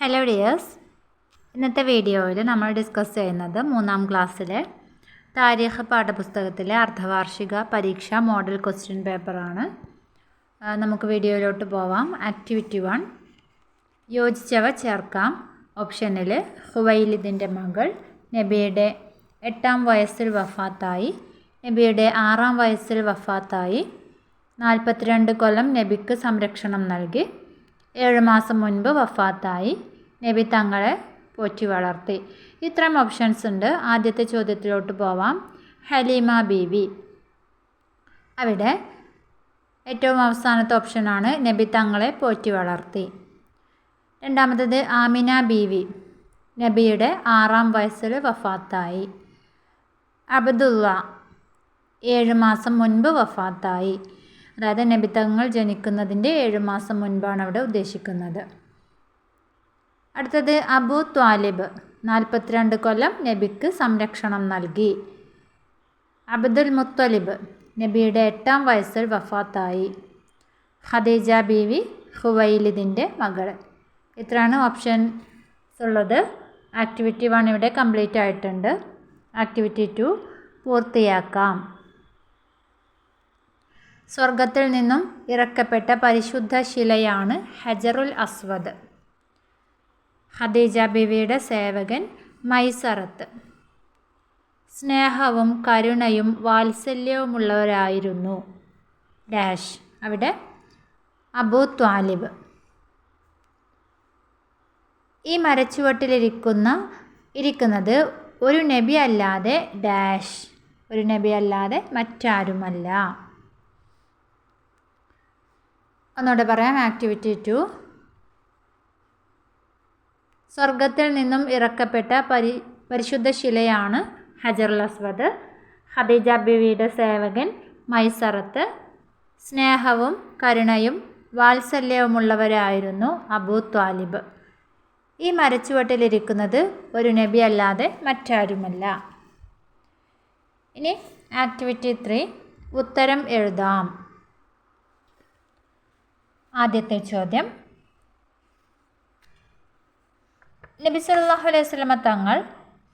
Hello dears ഇന്നത്തെ വീഡിയോയിൽ നമ്മൾ ഡിസ്കസ് ചെയ്യുന്നത് മൂന്നാം ക്ലാസ്സിലെ താരീഖ് പാഠപുസ്തകത്തിലെ അർദ്ധവാർഷിക പരീക്ഷ മോഡൽ ക്വസ്റ്റ്യൻ പേപ്പറാണ് നമുക്ക് വീഡിയോയിലോട്ട് പോവാം. ആക്ടിവിറ്റി വൺ യോജിച്ചവ ചേർക്കാം. ഓപ്ഷനിൽ ഹുവൈലിദിന്റെ മകൾ നബിയുടെ എട്ടാം വയസ്സിൽ വഫാത്തായി. നബിയുടെ ആറാം വയസ്സിൽ വഫാത്തായി. നാൽപ്പത്തിരണ്ട് കൊല്ലം നബിക്ക് സംരക്ഷണം നൽകി. ഏഴ് മാസം മുൻപ് വഫാത്തായി. നബി തങ്ങളെ പോറ്റി വളർത്തി. ഇത്രയും ഓപ്ഷൻസ് ഉണ്ട്. ആദ്യത്തെ ചോദ്യത്തിലോട്ട് പോവാം. ഹലീമ ബീവി. അവിടെ ഏറ്റവും അവസാനത്തെ ഓപ്ഷനാണ് നബി തങ്ങളെ പോറ്റി വളർത്തി. രണ്ടാമത്തത് ആമിന ബീവി. നബിയുടെ ആറാം വയസ്സിൽ വഫാത്തായി. അബ്ദുള്ള ഏഴ് മാസം മുൻപ് വഫാത്തായി. അതായത് നബി തങ്ങൾ ജനിക്കുന്നതിന്റെ ഏഴ് മാസം മുൻപാണ് അവിടെ ഉദ്ദേശിക്കുന്നത്. അടുത്തത് അബു ത്വാലിബ് നാൽപ്പത്തിരണ്ട് കൊല്ലം നബിക്ക് സംരക്ഷണം നൽകി. അബ്ദുൽ മുത്തലിബ് നബിയുടെ എട്ടാം വയസ്സിൽ വഫാത്തായി. ഖദീജ ബീവി ഹുവൈലിദിന്റെ മകൾ. ഇത്രയാണ് ഓപ്ഷൻസ് ഉള്ളത്. ആക്ടിവിറ്റി വൺ ഇവിടെ കംപ്ലീറ്റ് ആയിട്ടുണ്ട്. ആക്ടിവിറ്റി ടു പൂർത്തിയാക്കാം. സ്വർഗത്തിൽ നിന്നും ഇറക്കപ്പെട്ട പരിശുദ്ധ ശിലയാണ് ഹജറുൽ അസ്വദ്. ഹദീജ ബിവിയുടെ സേവകൻ മൈസറത്ത്. സ്നേഹവും കരുണയും വാത്സല്യവുമുള്ളവരായിരുന്നു. ഡാഷ്. അവിടെ അബൂ ത്വാലിബ്. ഈ മരച്ചുവട്ടിലിരിക്കുന്ന ഇരിക്കുന്നത് ഒരു നബി അല്ലാതെ ഡാഷ്. ഒരു നബി അല്ലാതെ മറ്റാരുമല്ല. ഒന്നുകൂടെ പറയാം. ആക്ടിവിറ്റി ടു സ്വർഗത്തിൽ നിന്നും ഇറക്കപ്പെട്ട പരി പരിശുദ്ധ ശിലയാണ് ഹജറുൽ അസ്വദ്. ഖദീജ ബിവിയുടെ സേവകൻ മൈസറത്ത്. സ്നേഹവും കരുണയും വാത്സല്യവുമുള്ളവരായിരുന്നു അബൂ ത്വാലിബ്. ഈ മരച്ചുവട്ടിലിരിക്കുന്നത് ഒരു നബി അല്ലാതെ മറ്റാരുമല്ല. ഇനി ആക്ടിവിറ്റി ത്രീ ഉത്തരം എഴുതാം. ആദ്യത്തെ ചോദ്യം. നബി സല്ലല്ലാഹു അലൈഹി സ്വലമ തങ്ങൾ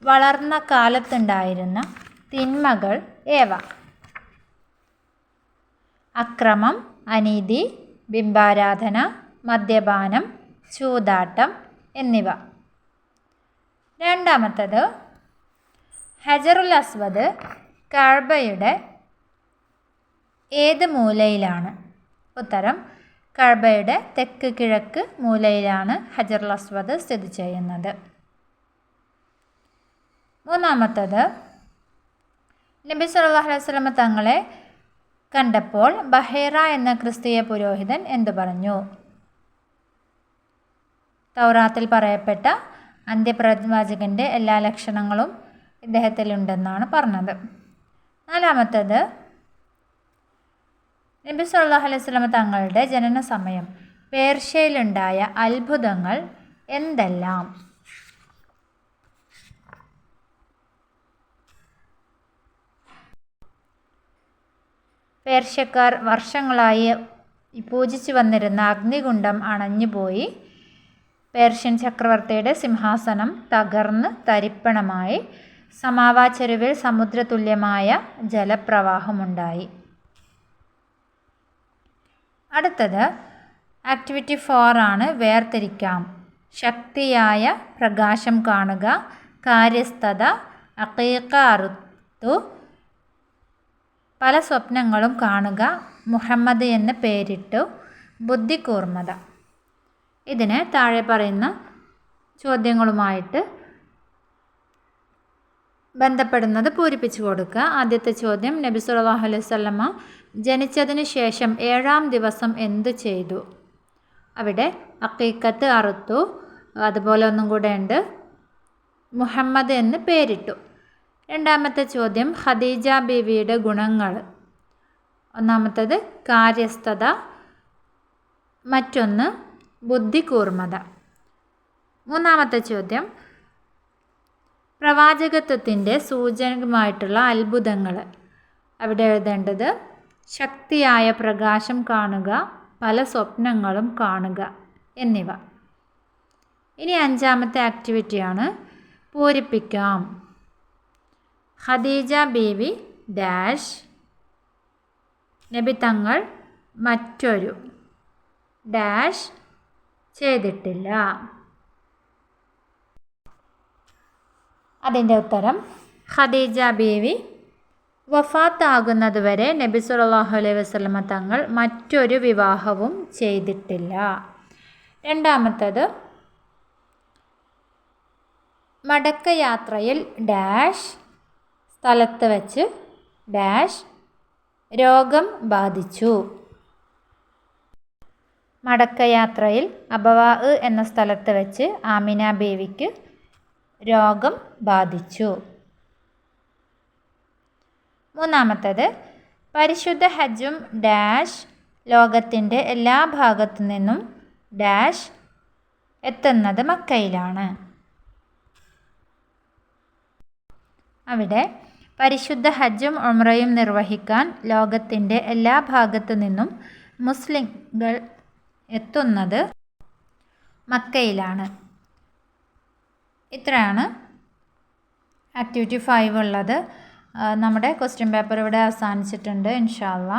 വളർന്ന കാലത്തുണ്ടായിരുന്ന തിന്മകൾ ഏവ? അക്രമം അനീതി ബിംബാരാധന മദ്യപാനം ചൂതാട്ടം എന്നിവ. രണ്ടാമത്തത് ഹജറുൽ അസ്വദ് കഅബയുടെ ഏത് മൂലയിലാണ്? ഉത്തരം കഅബയുടെ തെക്ക് കിഴക്ക് മൂലയിലാണ് ഹജർ അസ്വദ് സ്ഥിതി ചെയ്യുന്നത്. മൂന്നാമത്തത് നബി സല്ലല്ലാഹു അലൈഹി തങ്ങളെ കണ്ടപ്പോൾ ബഹേറ എന്ന ക്രിസ്തീയ പുരോഹിതൻ എന്തു പറഞ്ഞു? തൗറാത്തിൽ പറയപ്പെട്ട അന്ത്യപ്രവാചകന്റെ എല്ലാ ലക്ഷണങ്ങളും ഇദ്ദേഹത്തിലുണ്ടെന്നാണ് പറഞ്ഞത്. നാലാമത്തത് നബി സല്ലല്ലാഹു അലൈഹി സ്വലമ തങ്ങളുടെ ജനന സമയം പേർഷ്യയിലുണ്ടായ അത്ഭുതങ്ങൾ എന്തെല്ലാം? പേർഷ്യക്കാർ വർഷങ്ങളായി പൂജിച്ചു വന്നിരുന്ന അഗ്നികുണ്ഡം അണഞ്ഞുപോയി. പേർഷ്യൻ ചക്രവർത്തിയുടെ സിംഹാസനം തകർന്ന് തരിപ്പണമായി. സമാവാ ചെരുവിൽ സമുദ്രതുല്യമായ ജലപ്രവാഹമുണ്ടായി. അടുത്തത് ആക്ടിവിറ്റി ഫോർ ആണ് വേർതിരിക്കാം. ശക്തിയായ പ്രകാശം കാണുക കാര്യസ്ഥത അക്കീക്ക അറുത്തു പല സ്വപ്നങ്ങളും കാണുക മുഹമ്മദ് എന്ന് പേരിട്ടു ബുദ്ധികൂർമ്മത ഇതിന് താഴെ പറയുന്ന ചോദ്യങ്ങളുമായിട്ട് ബന്ധപ്പെടുന്നത് പൂരിപ്പിച്ചു കൊടുക്കുക. ആദ്യത്തെ ചോദ്യം നബി സുല്ലാഹു അലൈഹി വസല്ലമ ജനിച്ചതിന് ശേഷം ഏഴാം ദിവസം എന്തു ചെയ്തു? അവിടെ അക്കീക്കത്ത് അറുത്തു. അതുപോലെ ഒന്നും കൂടെ ഉണ്ട്. മുഹമ്മദ് എന്ന് പേരിട്ടു. രണ്ടാമത്തെ ചോദ്യം ഖദീജ ബീവിയുടെ ഗുണങ്ങൾ. ഒന്നാമത്തത് കാര്യസ്ഥത. മറ്റൊന്ന് ബുദ്ധികൂർമ്മത മൂന്നാമത്തെ ചോദ്യം പ്രവാചകത്വത്തിന്റെ സൂചനമായിട്ടുള്ള അത്ഭുതങ്ങൾ അവിടെ എഴുതേണ്ടത് ശക്തിയായ പ്രകാശം കാണുക പല സ്വപ്നങ്ങളും കാണുക എന്നിവ. ഇനി അഞ്ചാമത്തെ ആക്ടിവിറ്റിയാണ് പൂരിപ്പിക്കാം. ഖദീജ ബീവി ഡാഷ് നബി തങ്ങൾ മറ്റൊരു ഡാഷ് ചെയ്തിട്ടില്ല. അതിന്റെ ഉത്തരം ഖദീജ ബീവി വഫാത്താകുന്നതുവരെ നബി സുല്ലാഹു അലൈഹി വസ്ലമ തങ്ങൾ മറ്റൊരു വിവാഹവും ചെയ്തിട്ടില്ല. രണ്ടാമത്തത് മടക്കയാത്രയിൽ ഡാഷ് സ്ഥലത്ത് വച്ച് ഡാഷ് രോഗം ബാധിച്ചു. മടക്കയാത്രയിൽ അബവാ എന്ന സ്ഥലത്ത് വെച്ച് ആമിന ബേവിക്ക് രോഗം ബാധിച്ചു. മൂന്നാമത്തത് പരിശുദ്ധ ഹജ്ജും ഡാഷ് ലോകത്തിന്റെ എല്ലാ ഭാഗത്തു നിന്നും ഡാഷ് എത്തുന്നത് മക്കയിലാണ്. അവിടെ പരിശുദ്ധ ഹജ്ജും ഉംറയും നിർവഹിക്കാൻ ലോകത്തിന്റെ എല്ലാ ഭാഗത്തു നിന്നും മുസ്ലിങ്ങൾ എത്തുന്നത് മക്കയിലാണ്. ഇത്രയാണ് ആക്ടിവിറ്റി ഫൈവ് ഉള്ളത്. നമ്മുടെ ക്വസ്റ്റ്യൻ പേപ്പർ ഇവിടെ അവസാനിച്ചിട്ടുണ്ട് ഇൻഷാല്ല